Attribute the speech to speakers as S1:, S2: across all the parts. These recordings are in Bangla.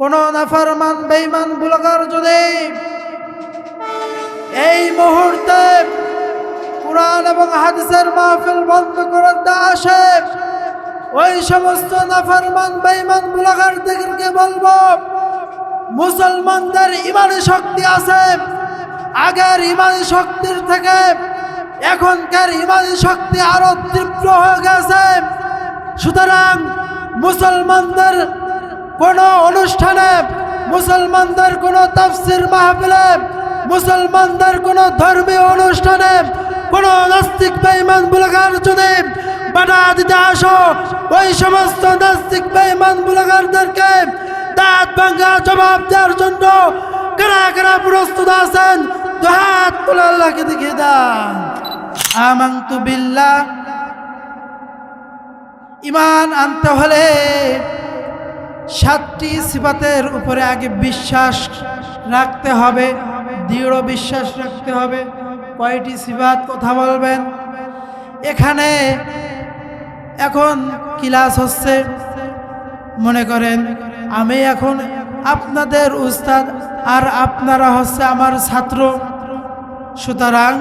S1: কোন নাফরমান, বেঈমান বুলগার যদি এই মুহূর্তে কোরআন এবং হাদিসের মাহফিল বন্ধ করে দেওয়া আসে ওই সমস্ত নাফরমান, বেঈমান বুলাগারদেরকে বলব, মুসলমানদের ইমানি শক্তি আছে, আগের ইমানি শক্তির থেকে এখনকার ইমানি শক্তি আরও তীব্র হয়ে গেছে। সুতরাং মুসলমানদের কোনো অনুষ্ঠানে মুসলমানদের কোনো তাফসির মাহফিলে, মুসলমানদের কোনো ধর্মীয় অনুষ্ঠানে কোনো নাস্তিক বেঈমান বুলাগার যদি বাধা দিতে আসো, ওই সমস্ত নাস্তিক বেঈমান বুলাগারদেরকে দাঁত ভাঙ্গা জবাব দেওয়ার জন্য কারা কারা প্রস্তুত আছেন হাত তুলে আল্লাহকে দেখিয়ে দেন। আমান্তু বিল্লাহ। ইমান আনতে হলে সাতটি সিফাতের উপরে আগে বিশ্বাস রাখতে হবে, দৃঢ় বিশ্বাস রাখতে হবে। কয়টি সিফাত কথা বলবেন? এখানে এখন ক্লাস হচ্ছে। মনে করেন, আমি এখন আপনাদের উস্তাদ আর আপনারা হচ্ছে আমার ছাত্র। সুতরাং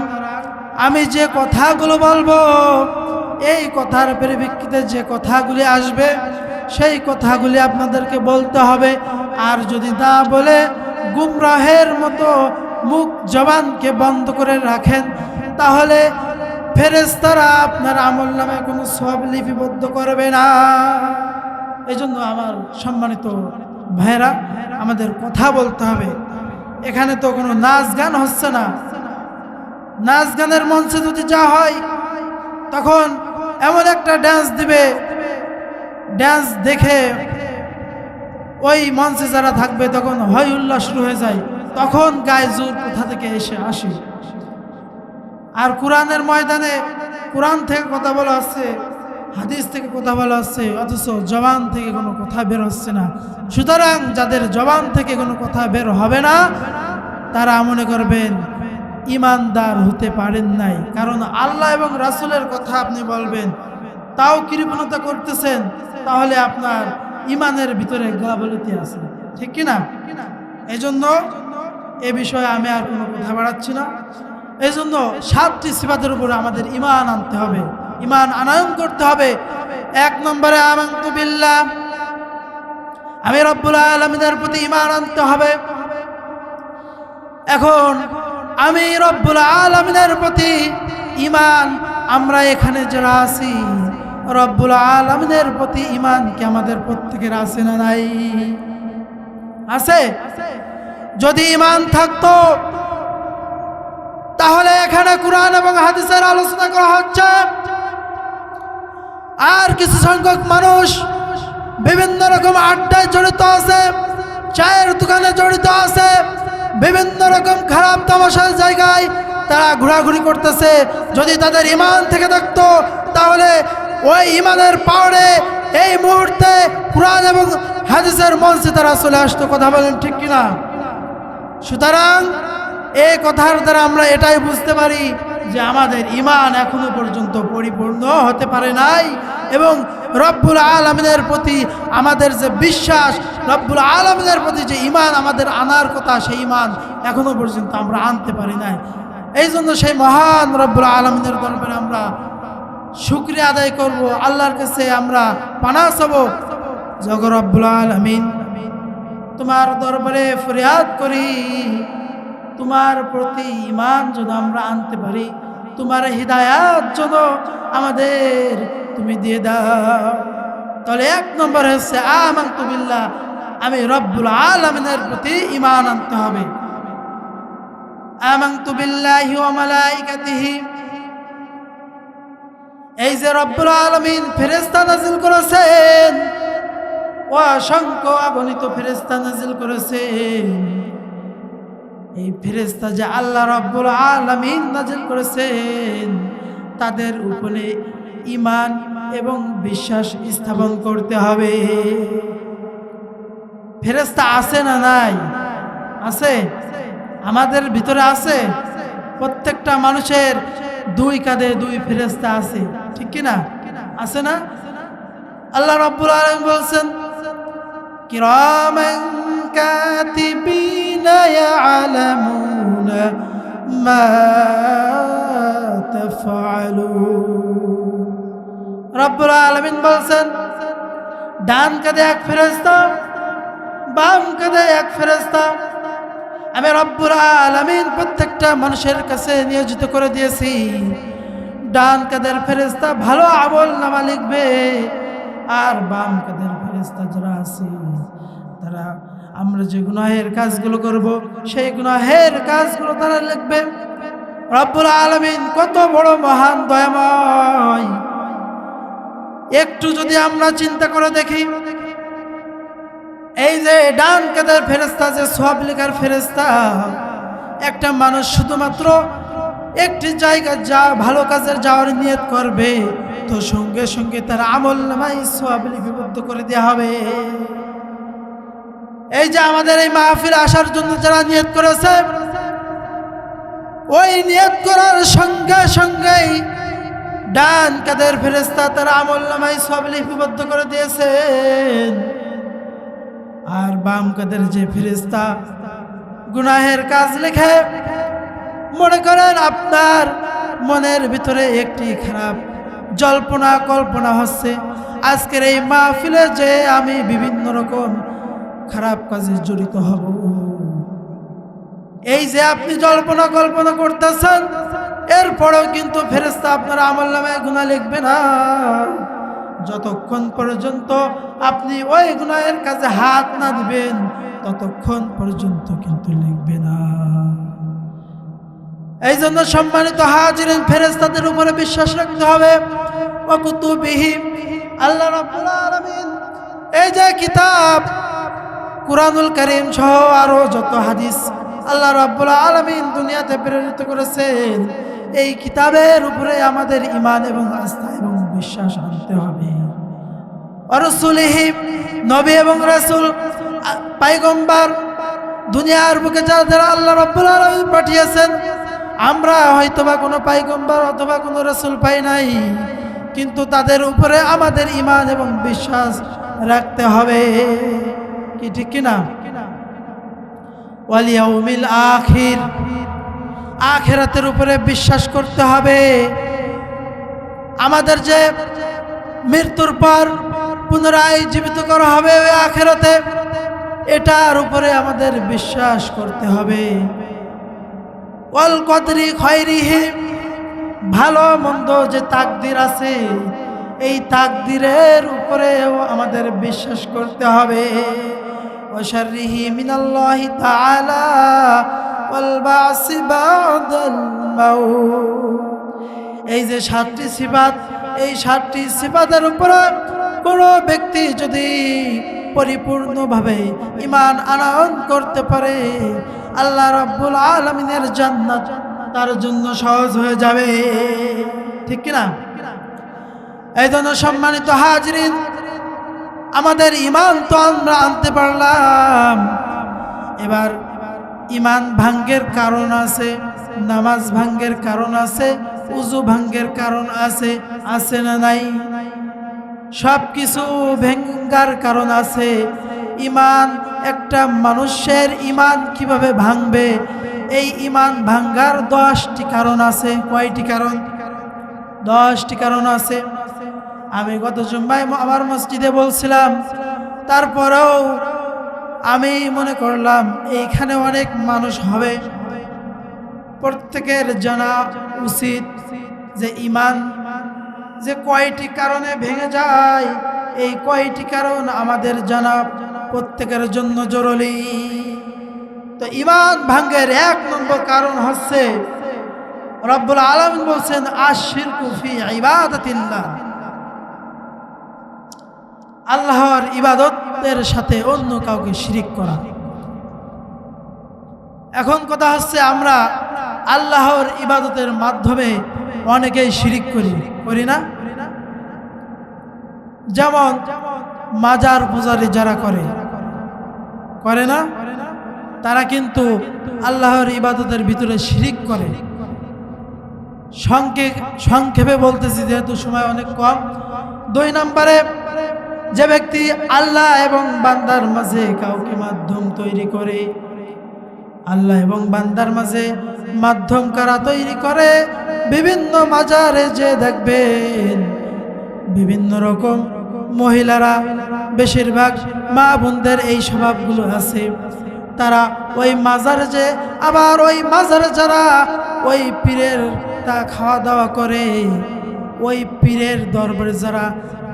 S1: আমি যে কথাগুলো বলব, এই কথার পরিপ্রেক্ষিতে যে কথাগুলি আসবে সেই কথাগুলি আপনাদেরকে বলতে হবে। আর যদি না বলে গুমরাহের মতো মুখ জবানকে বন্ধ করে রাখেন, তাহলে ফেরেস্তারা আপনার আমল নামে কোনো সব লিপিবদ্ধ করবে না। এই জন্য আমার সম্মানিত ভাইরা আমাদের কথা বলতে হবে। এখানে তো কোনো নাচ গান হচ্ছে না। নাচ গানের মঞ্চে যদি যা হয়, তখন এমন একটা ড্যান্স দিবে ড্যান্স দেখে ওই মঞ্চে যারা থাকবে তখন হয় উল্লাস শুরু হয়ে যায়। তখন গায়ে জোর কোথা থেকে এসে আসে। আর কোরআনের ময়দানে কোরআন থেকে কথা বলা হচ্ছে, হাদিস থেকে কথা বলা হচ্ছে, অথচ জবান থেকে কোনো কথা বের হচ্ছে না। সুতরাং যাদের জবান থেকে কোনো কথা বের হবে না, তারা মনে করবেন ইমানদার হতে পারেন নাই। কারণ আল্লাহ এবং রাসুলের কথা আপনি বলবেন, তাও কৃপণতা করতেছেন তাহলে আপনার ইমানের ভিতরে গাবলতি আছে। ঠিক কিনা? এই জন্য এ বিষয়ে আমি আর কোনো কথা বাড়াচ্ছি না। এই জন্য সাতটি সিফাতের উপরে আমাদের ইমান আনতে হবে। ইমান আনয়ন করতে হবে। এক নম্বরে বিল্লাহ। আমি রব্বুল আলমিনের প্রতি ইমান আনতে হবে। এখন আমি রব্বুল আলমিনের প্রতি ইমান আমরা এখানে যারা আছি রব্বুল আলমিনের প্রতি ইমান কি আমাদের প্রত্যেকের আছে না নাই? আছে? যদি ইমান থাকতো, তাহলে এখানে কোরআন এবং হাদিসের আলোচনা করা হচ্ছে। আর কিছু সংখ্যক মানুষ বিভিন্ন রকম আড্ডায় জড়িত আছে, চায়ের দোকানে জড়িত আছে, বিভিন্ন রকম খারাপ তামাশার জায়গায় তারা ঘোরাঘুরি করতেছে। যদি তাদের ইমান থেকে থাকতো, তাহলে ওই ইমানের পাওয়ারে এই মুহূর্তে কোরআন এবং হাদিসের মঞ্চে তারা চলে আসতো, কথা বলেন ঠিক কিনা? সুতরাং এই কথার দ্বারা আমরা এটাই বুঝতে পারি যে আমাদের ইমান এখনও পর্যন্ত পরিপূর্ণ হতে পারে নাই এবং রব্বুল আলমিনের প্রতি আমাদের যে বিশ্বাস, রব্বুল আলমিনের প্রতি যে ইমান আমাদের আনার কথা, সেই ইমান এখনও পর্যন্ত আমরা আনতে পারি নাই। এই জন্য সেই মহান রব্বুল আলমিনের দরবারে আমরা শুক্রিয়া আদায় করব, আল্লাহর কাছে আমরা পানা চাব। জগ রব্বুল আলমিন, তোমার দরবারে ফরিয়াদ করি। তোমার প্রতি ইমান যেন আমরা আনতে পারি, তোমার হৃদায়াত যেন আমাদের তুমি দিয়ে দাও। তাহলে এক নম্বর হচ্ছে আমান তুবিল্লা আমি রব্বুল আলমিনের প্রতি ইমান আনতে হবে। আমান তুবিল্লাহি ওয়া মালাইকাতিহি এই যে রব্বুল আলমিন ফেরেস্তা নাজিল করেছেন ও অসংখ্য অগণিত ফেরেস্তা নাজিল করেছেন। এই ফেরেস্তা যে আল্লাহ রব্বুল আলমিন নাজিল করেছেন, তাদের উপরে ইমান এবং বিশ্বাস স্থাপন করতে হবে। ফেরেস্তা আছে না নাই? আছে। আমাদের ভিতরে আছে। প্রত্যেকটা মানুষের দুই কাঁধে দুই ফেরেস্তা আছে। ঠিক কিনা? আছে না? আল্লাহ রব্বুল আলম বলছেন, কিরামেন কাতিবিনা ইয়ালামুনা মা তাফআলুন। রব্বুল আলমিন বলছেন, ডান কাঁধে এক ফেরেশতা, বাম কাঁধে এক ফেরেশতা আমি রব্বুল আলামিন প্রত্যেকটা মানুষের কাছে নিয়োজিত করে দিয়েছি। ডান কাদের ফেরেস্তা ভালো আমল নামা লিখবে, আর বাম কাদের ফেরেস্তা যারা আছে, তারা আমরা যে গুনাহের কাজগুলো করব, সেই গুনাহের কাজগুলো তারা লিখবে। রব্বুল আলামিন কত বড় মহান দয়াময়। একটু যদি আমরা চিন্তা করে দেখি এই যে ডান কাদের ফেরেস্তা যে সব লেখার ফেরেস্তা একটা মানুষ শুধুমাত্র একটি জায়গা যা ভালো কাজের যাওয়ার নিয়ত করবে, তো সঙ্গে সঙ্গে তার আমল নামাই সব লিপিবদ্ধ করে দেওয়া হবে। এই যে আমাদের এই মাহফিল আসার জন্য যারা নিয়ত করেছে, ওই নিয়ত করার সঙ্গে সঙ্গেই ডান কাদের ফেরেস্তা তার আমল নামাই সব লিপিবদ্ধ করে দিয়েছেন। আর বাম কাদের যে ফেরেস্তা গুনাহের কাজ লেখে, মনে করেন আপনার মনের ভিতরে একটি খারাপ জল্পনা, কল্পনা হচ্ছে, আজকের এই মাহফিলে যে আমি বিভিন্ন রকম খারাপ কাজে জড়িত হব। এই যে আপনি জল্পনা, কল্পনা করতেছেন, এরপরেও কিন্তু ফেরেস্তা আপনার আমল নামে গুণা লিখবে না। যতক্ষণ পর্যন্ত আপনি ওই গুনাহের কাছে হাত না দিবেন, ততক্ষণ পর্যন্ত কিন্তু লিখবে না। এই জন্য সম্মানিত হাজিরেন ফেরেস্তাদের উপরে বিশ্বাস রাখতে হবে। আল্লাহ এই যে কিতাব, কুরআনুল কারীম সহ আরও যত হাদিস আল্লাহ রাব্বুল আলামিন দুনিয়াতে প্রেরিত করেছেন, এই কিতাবের উপরে আমাদের ইমান এবং আস্থা এবং বিশ্বাস আনতে হবে। অরসুলিহিম নবী এবং রাসূল পাইগম্বার, দুনিয়ার বুকে যারা আল্লাহ রাব্বুল আলামিন পাঠিয়েছেন, আমরা হয়তোবা কোনো পাইগম্বার অথবা কোনো রসুল পাই নাই, কিন্তু তাদের উপরে আমাদের ইমান এবং বিশ্বাস রাখতে হবে। কি ঠিক কিনা ওয়ালিয়াউমিল আখির, আখেরাতের উপরে বিশ্বাস করতে হবে। আমাদের যে মৃত্যুর পর পুনরায় জীবিত করা হবে ওই আখেরাতে, এটার উপরে আমাদের বিশ্বাস করতে হবে। ওয়াল কদরি ভালো মন্দ যে তাকদির আছে, এই তাকদিরের উপরেও আমাদের বিশ্বাস করতে হবে। ওয়াশাররিহি মিনাল্লাহি তাআলা, ওয়াল বাসি বাদাল মাউত। এই যে সাতটি সিফাত, এই সাতটি সিফাতের উপরে কোনো ব্যক্তি যদি পরিপূর্ণভাবে ইমান আনয়ন করতে পারে, আল্লাহ রাব্বুল আলমিনের জান্নাত তার জন্য সহজ হয়ে যাবে। ঠিক কিনা? এই জন্য সম্মানিত হাজরিন, আমাদের ইমান তো আমরা আনতে পারলাম। এবার ইমান ভাঙ্গের কারণ আছে, নামাজ ভাঙ্গের কারণ আছে উজু ভাঙ্গের কারণ আছে আছে না নাই? সব কিছু ভেঙ্গার কারণ আছে। ইমান, একটা মানুষের ইমান কীভাবে ভাঙবে? এই ইমান ভাঙ্গার দশটি কারণ আছে। কয়টি কারণ? দশটি কারণ আছে। আমি গত জুম্মায় আমার মসজিদে বলছিলাম, তারপরেও আমি মনে করলাম, এইখানে অনেক মানুষ হবে। প্রত্যেকের জানা উচিত যে ইমান যে কয়টি কারণে ভেঙে যায়, এই কয়টি কারণ আমাদের জানা প্রত্যেকের জন্য জরুরি। তো ইমান ভাঙ্গের এক নম্বর কারণ হচ্ছে রব্বুল আলম বলছেন আশির কুফি ইবাদতিল্লাহ। আল্লাহর ইবাদতের সাথে অন্য কাউকে শিরিক করা। এখন কথা হচ্ছে আমরা আল্লাহর ইবাদতের মাধ্যমে অনেকেই শিরিক করি করি না? যেমন মাজার পূজারি যারা করে করে না? তারা কিন্তু আল্লাহর ইবাদতের ভিতরে শিরিক করে। সংক্ষেপ সংক্ষেপে বলতেছি, যেহেতু সময় অনেক কম, দুই নম্বরে যে ব্যক্তি আল্লাহ এবং বান্দার মাঝে কাউকে মাধ্যম তৈরি করে আল্লাহ এবং বান্দার মাঝে মাধ্যম কারা তৈরি করে? বিভিন্ন মাজারে যে দেখবেন, বিভিন্ন রকম মহিলারা, বেশিরভাগ মা বোনদের এই স্বভাবগুলো আছে। তারা ওই মাজার যে, আবার ওই মাজার যারা ওই পীরের তা খাওয়া দাওয়া করে, ওই পীরের দরবারে যারা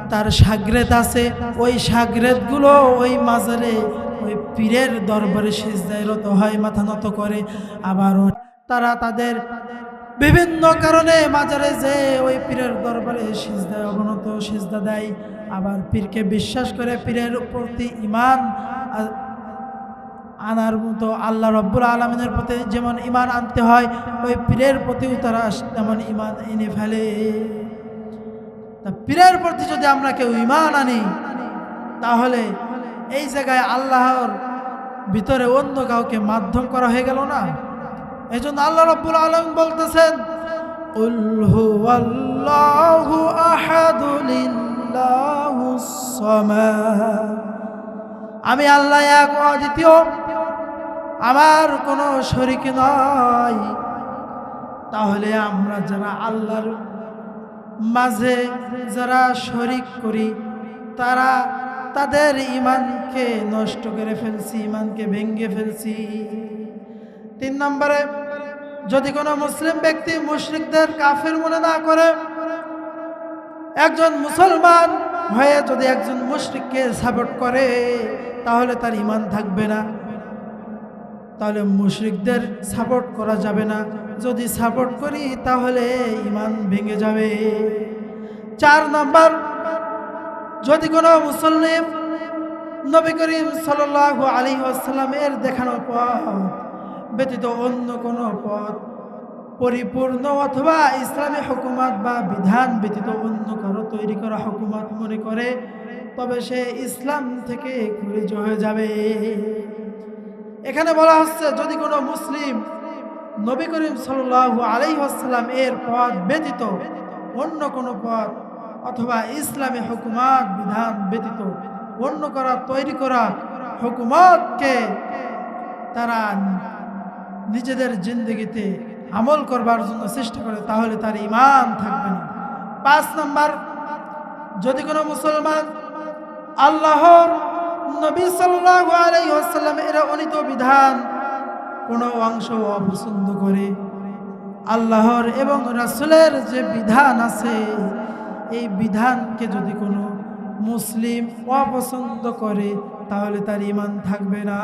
S1: তার সাগরেত আছে, ওই সাগরেতগুলো ওই মাজারে ওই পীরের দরবারে সিজদায় রত হয়, মাথা নত করে। আবার তারা তাদের বিভিন্ন কারণে মাজারে যে ওই পীরের দরবারে সিজদায় অবনত সিজদা দেয়। আবার পীরকে বিশ্বাস করে পীরের প্রতি ইমান আনার মতো আল্লাহ রব্বুল আলমিনের প্রতি যেমন ইমান আনতে হয়, ওই পীরের প্রতিও তারা তেমন ইমান এনে ফেলে। তা পীরের প্রতি যদি আমরা কেউ ইমান আনি, তাহলে এই জায়গায় আল্লাহর ভিতরে অন্য কাউকে মাধ্যম করা হয়ে গেল না? এই জন্য আল্লাহ রব্বুল আলম বলতেছেন আমি আল্লাহ এক অদ্বিতীয়। আমার কোনো শরিক নয় তাহলে আমরা যারা আল্লাহর মাঝে যারা শরিক করি, তারা তাদের ইমানকে নষ্ট করে ফেলছি ইমানকে ভেঙ্গে ফেলছি। তিন নম্বরে, যদি কোনো মুসলিম ব্যক্তি মুশরিকদের কাফের মনে না করে, একজন মুসলমান হয়ে যদি একজন মুশরিককে সাপোর্ট করে, তাহলে তার ইমান থাকবে না। তাহলে মুশরিকদের সাপোর্ট করা যাবে না। যদি সাপোর্ট করি, তাহলে ইমান ভেঙে যাবে। চার নাম্বার যদি কোনো মুসলিম নবী করিম সাল্লাহ আলী আসসালামের দেখানো পথ ব্যতীত অন্য কোনো পথ পরিপূর্ণ অথবা ইসলামী হুকুমাত বা বিধান ব্যতীত অন্য কারও তৈরি করা হুকুমাত মনে করে, তবে সে ইসলাম থেকে খুলিজ হয়ে যাবে। এখানে বলা হচ্ছে, যদি কোনো মুসলিম নবী করিম সাল্লাহ আলাইসাল্লাম এর পথ ব্যতীত অন্য কোনো পথ অথবা ইসলামী হুকুমাত বিধান ব্যতীত অন্য করা, তৈরি করা হুকুমতকে তারা নিজেদের জিন্দগিতে আমল করবার জন্য চেষ্টা করে, তাহলে তার ইমান থাকবে না। পাঁচ নাম্বার, যদি কোনো মুসলমান আল্লাহর নবী আলাইহি ওয়াসাল্লাম এর অনিত বিধান কোনো অংশ অপছন্দ করে, আল্লাহর এবং রাসূলের যে বিধান আছে এই বিধানকে যদি কোনো মুসলিম অপছন্দ করে, তাহলে তার ইমান থাকবে না।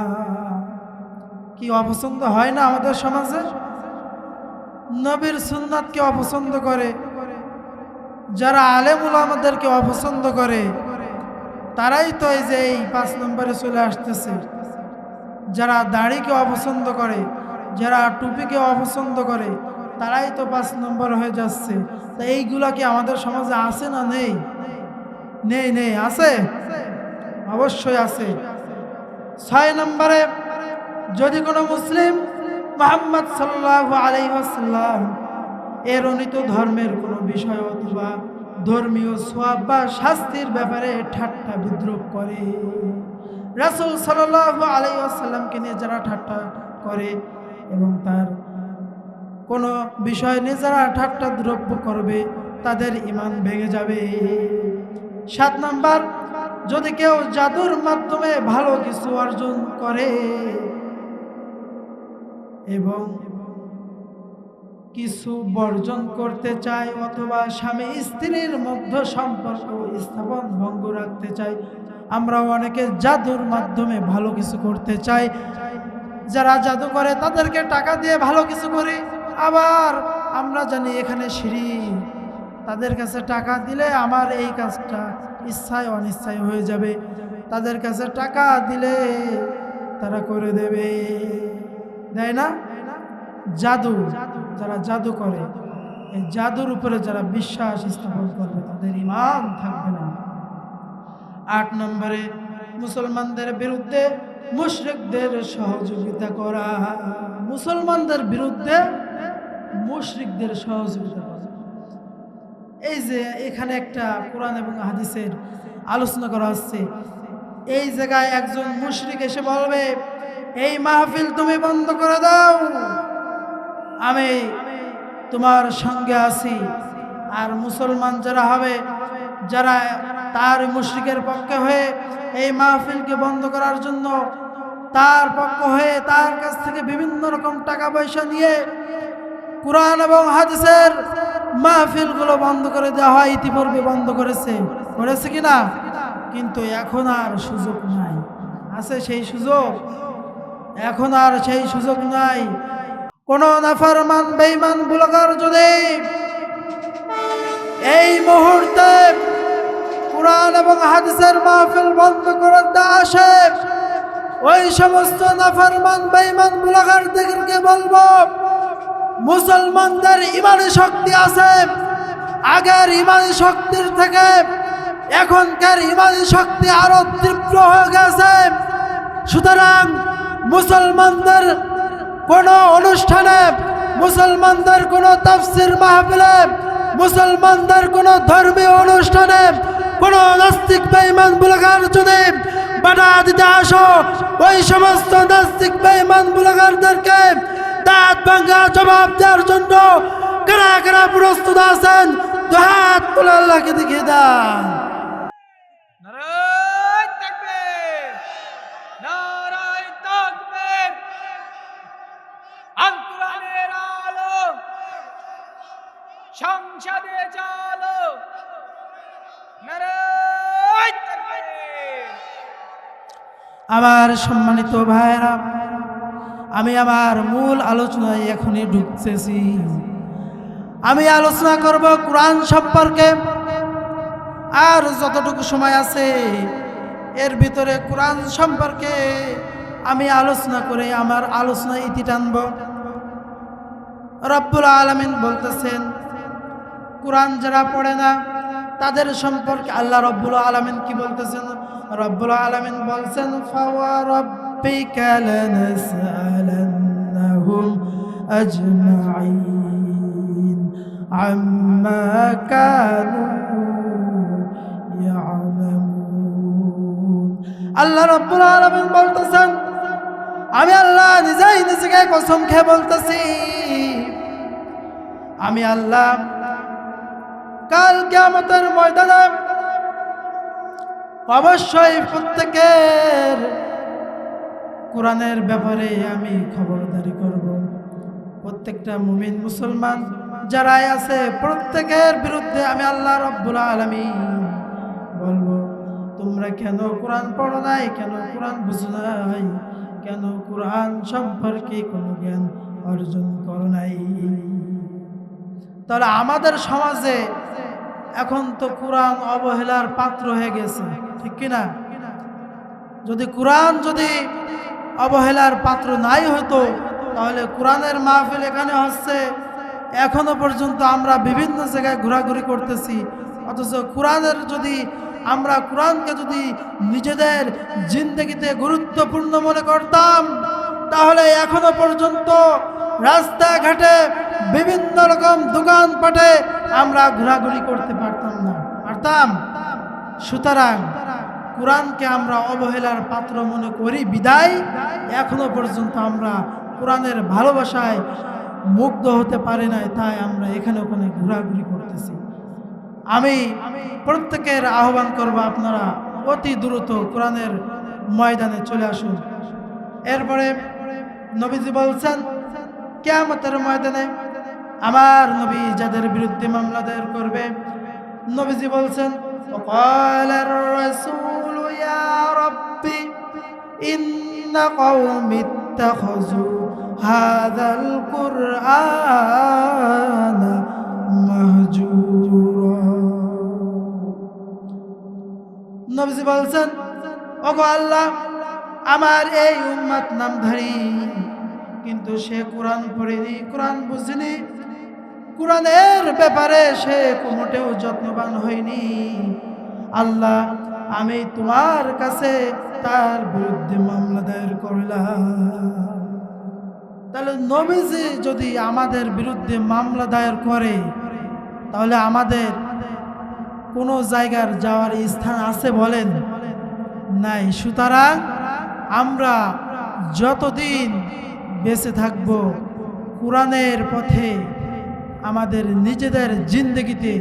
S1: কি অপছন্দ হয় না আমাদের সমাজে? নবীর সুন্নাতকে অপছন্দ করে। যারা আলেমুল আমাদেরকে অপছন্দ করে, তারাই তো এই যে এই পাঁচ নম্বরে চলে আসতেছে। যারা দাড়িকে অপছন্দ করে, যারা টুপিকে অপছন্দ করে তারাই তো পাঁচ নম্বর হয়ে যাচ্ছে। তা এইগুলা কি আমাদের সমাজে আছে না নেই? নেই নেই, আছে? অবশ্যই আছে। ছয় নম্বরে, যদি কোনো মুসলিম মোহাম্মদ সাল্লাহ আলাইসাল্লাম এর অনিত ধর্মের কোনো বিষয় অথবা ধর্মীয় সোয়াব বা শাস্তির ব্যাপারে ঠাট্টা বিদ্রুপ করে, রাসুল সাল্লাহ আলাইসাল্লামকে নিয়ে যারা ঠাট্টা করে এবং তার কোনো বিষয় নিয়ে যারা ঠাট্টা দ্রব্য করবে, তাদের ইমান ভেঙে যাবে। সাত নাম্বার, যদি কেউ জাদুর মাধ্যমে ভালো কিছু অর্জন করে এবং কিছু বর্জন করতে চায় অথবা স্বামী স্ত্রীর মধ্য সম্পর্ক স্থাপন ভঙ্গ রাখতে চাই আমরা অনেকে জাদুর মাধ্যমে ভালো কিছু করতে চাই। যারা জাদু করে, তাদেরকে টাকা দিয়ে ভালো কিছু করি। আবার আমরা জানি এখানে সিঁড়ি। তাদের কাছে টাকা দিলে আমার এই কাজটা ইচ্ছায় অনিচ্ছায় হয়ে যাবে। তাদের কাছে টাকা দিলে তারা করে দেবে। দেয় না? জাদু, যারা জাদু করে, এই জাদুর উপরে যারা বিশ্বাস স্থাপন করবে, তাদের ইমান থাকবে না। আট নম্বরে, মুসলমানদের বিরুদ্ধে মুশরিকদের সহযোগিতা করা। মুসলমানদের বিরুদ্ধে মুশরিকদের সহযোগিতা এই যে এখানে একটা কোরআন এবং হাদিসের আলোচনা করা হচ্ছে। এই জায়গায় একজন মুশরিক এসে বলবে, এই মাহফিল তুমি বন্ধ করে দাও। আমি তোমার সঙ্গে আছি। আর মুসলমান যারা হবে, যারা তার মুশরিকের পক্ষে হয়ে এই মাহফিলকে বন্ধ করার জন্য তার পক্ষ হয়ে তার কাছ থেকে বিভিন্ন রকম টাকা পয়সা নিয়ে কোরআন এবং হাদিসের মাহফিলগুলো বন্ধ করে দেওয়া হয়, ইতিপূর্বে বন্ধ করেছে। করেছে কি না? কিন্তু এখন আর সুযোগ নাই। আছে সেই সুযোগ? এখন আর সেই সুযোগ নাই। কোন নাফারমান, বেঈমান, বুলগার যদি এই মুহূর্তে কোরআন এবং হাদিসের মাহফিল বন্ধ করতে আসে, ওই সমস্ত নাফারমান, বেঈমান বুলাগারদেরকে বলব মুসলমানদের ইমানি শক্তি আছে। আগের ইমানি শক্তির থেকে এখনকার ইমানি শক্তি আরও তীব্র হয়ে গেছে। সুতরাং মুসলমানদের কোন অনুষ্ঠানে, মুসলমানদের কোন তাফসির মাহফিলে, মুসলমানদের কোন ধর্মীয় অনুষ্ঠানে কোন নাস্তিক বেঈমান বুলাগার যদি বাধা দিতে আসো, ওই সমস্ত নাস্তিক বেঈমান বুলাগারদেরকে দাঁত ভাঙ্গা জবাব দেওয়ার জন্য কারা কারা প্রস্তুত আছেন? হাত তুলে আল্লাহকে দেখিয়ে দেন।
S2: সংসদে চালো
S1: আমার সম্মানিত ভাইরা আমি আমার মূল আলোচনায় এখনই ঢুকতেছি। আমি আলোচনা করব কোরআন সম্পর্কে। আর যতটুকু সময় আছে, এর ভিতরে কোরআন সম্পর্কে আমি আলোচনা করে আমার আলোচনা ইতি টানব। রব্বুল আলমিন বলতেছেন, কোরআন যারা পড়ে না, তাদের সম্পর্কে আল্লাহ রব্বুল আলমিন কি বলতেছেন? রব্বুল আলমিন বলছেন, ফাওয়া রব্বিকা লানাসআলান্নাহুম আজমাইন আম্মা কানু ইয়ালামুন আল্লাহ রব্বুল আলমিন বলতেছেন, আমি আল্লাহ নিজেই নিজেকে কসম খেয়ে বলতেছি। আমি আল্লাহ কাল কেমতের ময়দানে অবশ্যই প্রত্যেকের কোরআনের ব্যাপারে আমি খবরদারি করব। প্রত্যেকটা মুমিন মুসলমান যারাই আছে, প্রত্যেকের বিরুদ্ধে আমি আল্লাহ রব্বুল আলমী বলব, তোমরা কেন কোরআন পড়ো নাই? কেন কোরআন বুঝো নাই? কেন কোরআন সম্পর্কে কোনো জ্ঞান অর্জন করো নাই? তাহলে আমাদের সমাজে এখন তো কোরআন অবহেলার পাত্র হয়ে গেছে, ঠিক কিনা? যদি কোরআন যদি অবহেলার পাত্র নাই হতো, তাহলে কোরআনের মাহফিল এখানে হচ্ছে। এখনও পর্যন্ত আমরা বিভিন্ন জায়গায় ঘোরাঘুরি করতেছি। অথচ কোরআনের যদি আমরা কোরআনকে যদি নিজেদের জিন্দগিতে গুরুত্বপূর্ণ মনে করতাম, তাহলে এখনও পর্যন্ত রাস্তাঘাটে বিভিন্ন রকম দোকানপাটে আমরা ঘোরাঘুরি করতে পারতাম না। পারতাম? সুতরাং কোরআনকে আমরা অবহেলার পাত্র মনে করি, বিদায়। এখনও পর্যন্ত আমরা কোরআনের ভালোবাসায় মুগ্ধ হতে পারি নাই, তাই আমরা এখানে ওখানে ঘোরাঘুরি করতেছি। আমি প্রত্যেকের আহ্বান করব আপনারা অতি দ্রুত কোরআনের ময়দানে চলে আসুন। এরপরে নবীজি বলছেন, কেয়ামতের ময়দানে আমার নবী যাদের বিরুদ্ধে মামলা দায়ের করবে, নবীজি বলছেন وقال الرسول يا ربي إن قوم اتخذوا هذا القرآن مهجورا নবীজি বলছেন ওগো আল্লাহ আমার এই উম্মাত নামধারী কিন্তু সে কোরআন পড়েনি কোরআন বুঝেনি কোরআনের ব্যাপারে সে কোমোটেও যত্নবান হয়নি। আল্লাহ, আমি তোমার কাছে তার বিরুদ্ধে মামলা দায়ের করলাম। তাহলে নবীজি যদি আমাদের বিরুদ্ধে মামলা দায়ের করে, তাহলে আমাদের কোনো জায়গার যাওয়ার স্থান আছে বলেন? নাই। সুতরাং আমরা যতদিন বেঁচে থাকব, কোরআনের পথে আমাদের নিজেদের জিন্দগিতে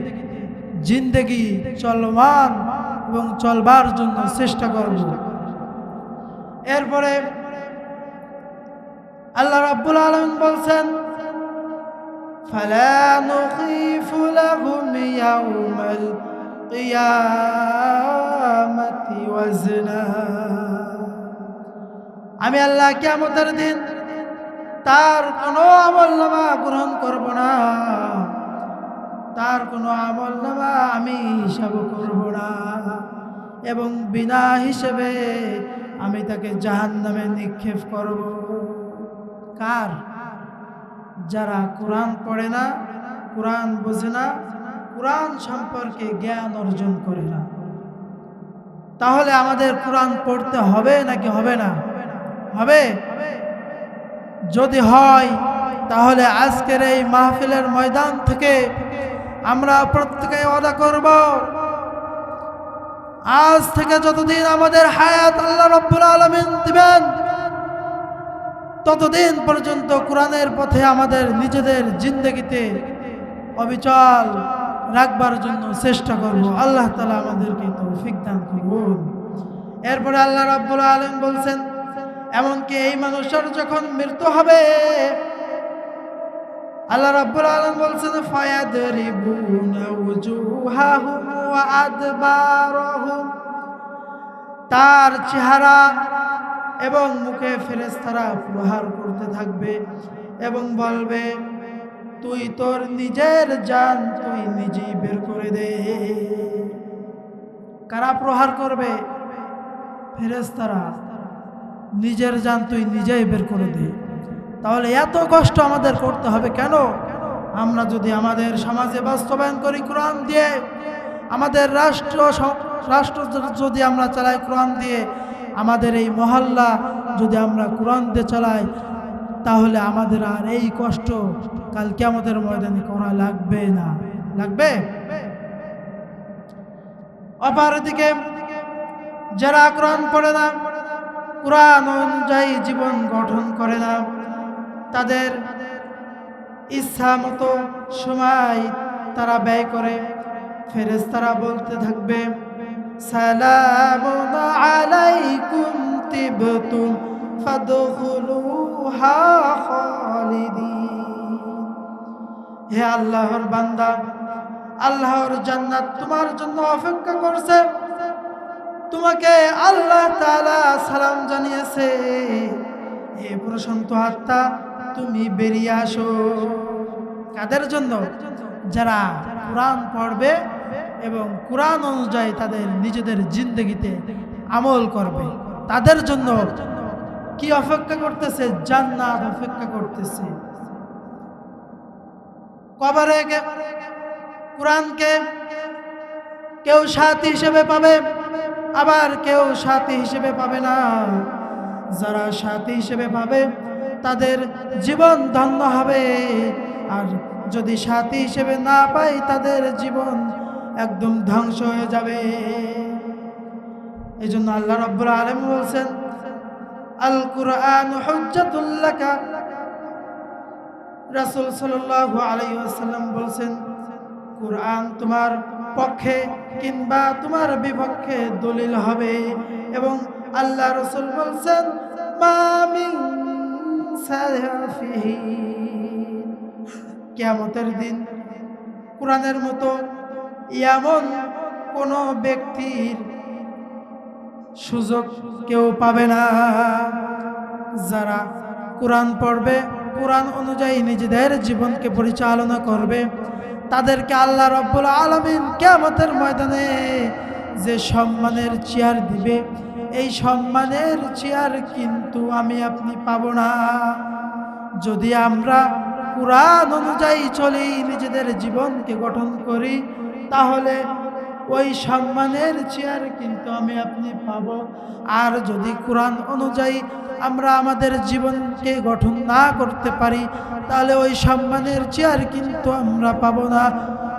S1: জিন্দগি চলমান এবং চলবার জন্য চেষ্টা করব এরপরে আল্লাহ রাব্বুল আলমিন বলছেন فلا نخيف لهم يوم القيامة وزنا আমি আল্লাহ কিয়ামতের দিন তার কোনো আমল নামা গ্রহণ করব না। তার কোনো আমল নামা আমি হিসাব করব না। এবং বিনা হিসেবে আমি তাকে জাহান নামে নিক্ষেপ করব। কার? যারা কোরআন পড়ে না, কোরআন বোঝে না, কোরআন সম্পর্কে জ্ঞান অর্জন করে না। তাহলে আমাদের কোরআন পড়তে হবে নাকি হবে না? হবে। যদি হয়, তাহলে আজকের এই মাহফিলের ময়দান থেকে আমরা প্রত্যেকে অদা করব, আজ থেকে যতদিন আমাদের হায়াত আল্লাহ রব্বুল আলমিন দিবেন, ততদিন পর্যন্ত কোরআনের পথে আমাদের নিজেদের জিন্দগিতে অবিচল রাখবার জন্য চেষ্টা করব। আল্লাহ তালা আমাদেরকে তৌফিক দান করুন। এরপরে আল্লাহ রাব্বুল আলম বলছেন এমনকি এই মানুষের যখন মৃত্যু হবে, আল্লাহ রাব্বুল আলম বলছেন তার চেহারা এবং মুখে ফেরেস্তারা প্রহার করতে থাকবে এবং বলবে, তুই তোর নিজের জান তুই নিজেই বের করে দে। কারা প্রহার করবে? ফেরেস্তারা নিজের জান তুই নিজেই বের করে দে। তাহলে এত কষ্ট আমাদের করতে হবে কেন? আমরা যদি আমাদের সমাজে বাস্তবায়ন করি কোরআন দিয়ে, আমাদের রাষ্ট্র রাষ্ট্র যদি আমরা চালাই কোরআন দিয়ে, আমাদের এই মহল্লা যদি আমরা কোরআন দিয়ে চালাই, তাহলে আমাদের আর এই কষ্ট কাল কেমতের ময়দানে করা লাগবে না। লাগবে? অপরদিকে যারা কোরআন পড়ে না কোরআন অনুযায়ী জীবন গঠন করে না। তাদের ইচ্ছা মতো সময় তারা ব্যয় করে। ফেরেশতারা বলতে থাকবে হে আল্লাহর বান্দা, আল্লাহর জান্নাত তোমার জন্য অপেক্ষা করছে। তোমাকে আল্লাহ তালা সালাম জানিয়েছে। এ প্রশান্ত আত্মা, তুমি বেরিয়ে আসো। কাদের জন্য? যারা কোরআন পড়বে এবং কোরআন অনুযায়ী তাদের নিজেদের জিন্দগিতে আমল করবে, তাদের জন্য কি অপেক্ষা করতেছে? জান্নাত অপেক্ষা করতেছে। কবরে কোরআনকে কেউ সাথী হিসেবে পাবে। আবার কেউ সাথী হিসেবে পাবে না। যারা সাথী হিসেবে পাবে, তাদের জীবন ধন্য হবে। আর যদি সাথী হিসেবে না পাই, তাদের জীবন একদম ধ্বংস হয়ে যাবে। এই জন্য আল্লাহ রব্বুল আলম বলছেন আল কুরআন রাসূল সাল্লাল্লাহু আলাইহি বলছেন, কুরআন তোমার পক্ষে কিংবা তোমার বিপক্ষে দলিল হবে এবং আল্লাহ রসুল বলছেন কিয়ামতের দিন কোরআনের মতো এমন কোনো ব্যক্তির সুযোগ কেউ পাবে না। যারা কোরআন পড়বে, কোরআন অনুযায়ী নিজেদের জীবনকে পরিচালনা করবে তাদেরকে আল্লাহ রব্বুল আলমিন কেমতের ময়দানে যে সম্মানের চেয়ার দিবে, এই সম্মানের চেয়ার কিন্তু আমি আপনি পাব না। যদি আমরা কোরআন অনুযায়ী চলি, নিজেদের জীবনকে গঠন করি, তাহলে ওই সম্মানের চেয়ার কিন্তু আমি আপনি পাব। আর যদি কোরআন অনুযায়ী আমরা আমাদের জীবনকে গঠন না করতে পারি, তাহলে ওই সম্মানের চেয়ার কিন্তু আমরা পাব না।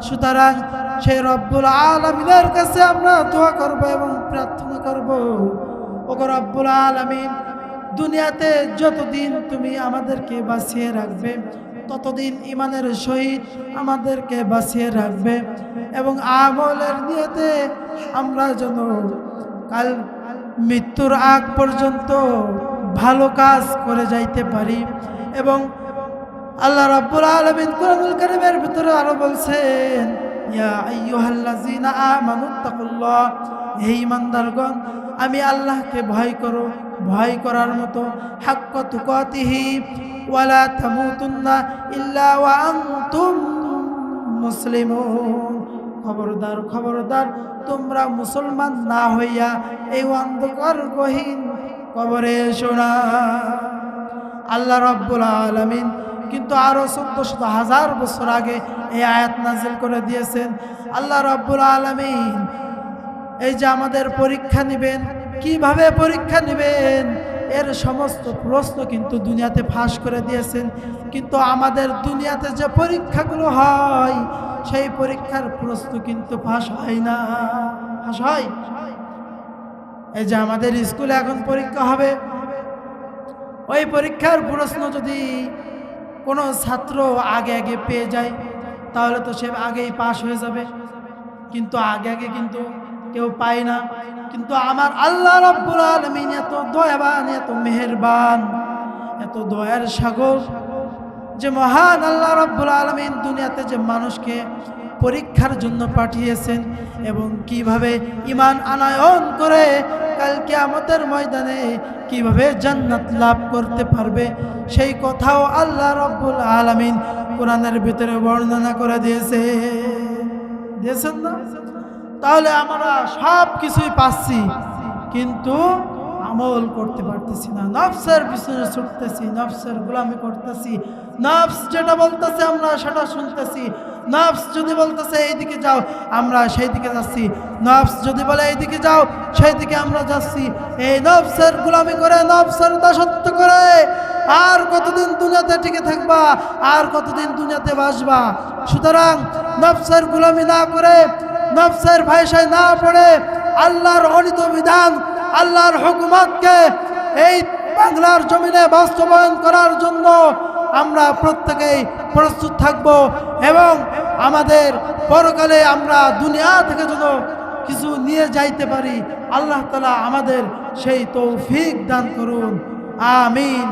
S1: সুতরাং সেই রব্বুল আলমিনের কাছে আমরা দোয়া করব এবং প্রার্থনা করব, ওগো রব্বুল আলমিন, দুনিয়াতে যতদিন তুমি আমাদেরকে বাঁচিয়ে রাখবে ততদিন ইমানের সহিত আমাদেরকে বাঁচিয়ে রাখবে এবং আমলের নিয়তে আমরা যেন কাল মৃত্যুর আগ পর্যন্ত ভালো কাজ করে যাইতে পারি এবং আল্লাহ রাব্বুল আলামিন কোরআনুল কারীমের ভিতরে আরও বলছেন হে আমি আল্লাহকে ভয় করো, ভয় করার মতো হাক্ক তুকাতিহি ওয়ালা তামুতুন্না ইল্লা ওয়া আনতুম মুসলিমুন খবরদার খবরদার, তোমরা মুসলমান না হইয়া এই অন্ধকার গহীন কবরে শোনা আল্লাহ রব্বুল আলমিন কিন্তু আরও চোদ্দ শত হাজার বছর আগে এই আয়াত নাজিল করে দিয়েছেন। আল্লাহ রব্বুল আলমিন, এই যে আমাদের পরীক্ষা নেবেন, কীভাবে পরীক্ষা নেবেন? এর সমস্ত প্রশ্ন কিন্তু দুনিয়াতে ফাঁস করে দিয়েছেন। কিন্তু আমাদের দুনিয়াতে যে পরীক্ষাগুলো হয়, সেই পরীক্ষার প্রশ্ন কিন্তু ফাঁস হয় না। ফাঁস হয়? এই যে আমাদের স্কুলে এখন পরীক্ষা হবে। ওই পরীক্ষার প্রশ্ন যদি কোনো ছাত্র আগে আগে পেয়ে যায়, তাহলে তো সে আগেই পাশ হয়ে যাবে। কিন্তু আগে আগে কিন্তু কেউ পায় না। কিন্তু আমার আল্লাহ রব্বুল আলমিন এত দয়াবান, এত মেহেরবান, এত দয়ার সাগর যে মহান আল্লাহ রব্বুল আলমিন দুনিয়াতে যে মানুষকে পরীক্ষার জন্য পাঠিয়েছেন এবং কীভাবে ইমান আনায়ন করে কালকে আমাদের ময়দানে কীভাবে জান্নাত লাভ করতে পারবে, সেই কথাও আল্লাহ রব্বুল আলমিন কোরআনের ভিতরে বর্ণনা করে দিয়েছে। দিয়েছেন না? তাহলে আমরা সব কিছুই পাচ্ছি। কিন্তু আমল করতে পারতেছি না। নফসের পিছনে ছুটতেছি, নফসের গোলামি করতেছি। নফস যেটা বলতেছে আমরা সেটা শুনতেছি। নফস যদি বলতেছে এইদিকে যাও, আমরা সেই দিকে যাচ্ছি। নফস যদি বলে এইদিকে যাও সেই দিকে আমরা যাচ্ছি। এই নফসের গোলামি করে, নফসের দাসত্ব করে আর কতদিন দুনিয়াতে টিকে থাকবা, আর কতদিন দুনিয়াতে বাসবা? সুতরাং নফসের গোলামি না করে নফসের ভাইসায় না পড়ে আল্লাহর অনিত বিধান, আল্লাহর হুকুমতকে এই বাংলার জমিনে বাস্তবায়ন করার জন্য আমরা প্রত্যেকেই প্রস্তুত থাকব এবং আমাদের পরকালে আমরা দুনিয়া থেকে যেন কিছু নিয়ে যাইতে পারি। আল্লাহ তালা আমাদের সেই তৌফিক দান করুন। আমিন।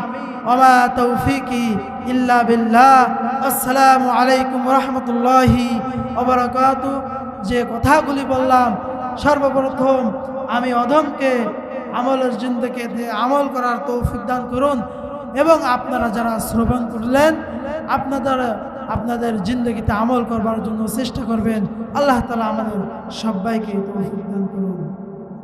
S1: ওমা তৌফিকি ইল্লা বিল্লাহ। আসসালামু আলাইকুম রহমতুল্লাহি ওবরাকাত যে কথাগুলি বললাম, সর্বপ্রথম আমি অধমকে, আমলের জিন্দকে আমল করার তৌফিক দান করুন এবং আপনারা যারা শ্রবণ করলেন, আপনাদের আপনাদের জিন্দগিতে আমল করবার জন্য চেষ্টা করবেন। আল্লাহ তালা আমাদের সবাইকে তৌফিক দান করুন।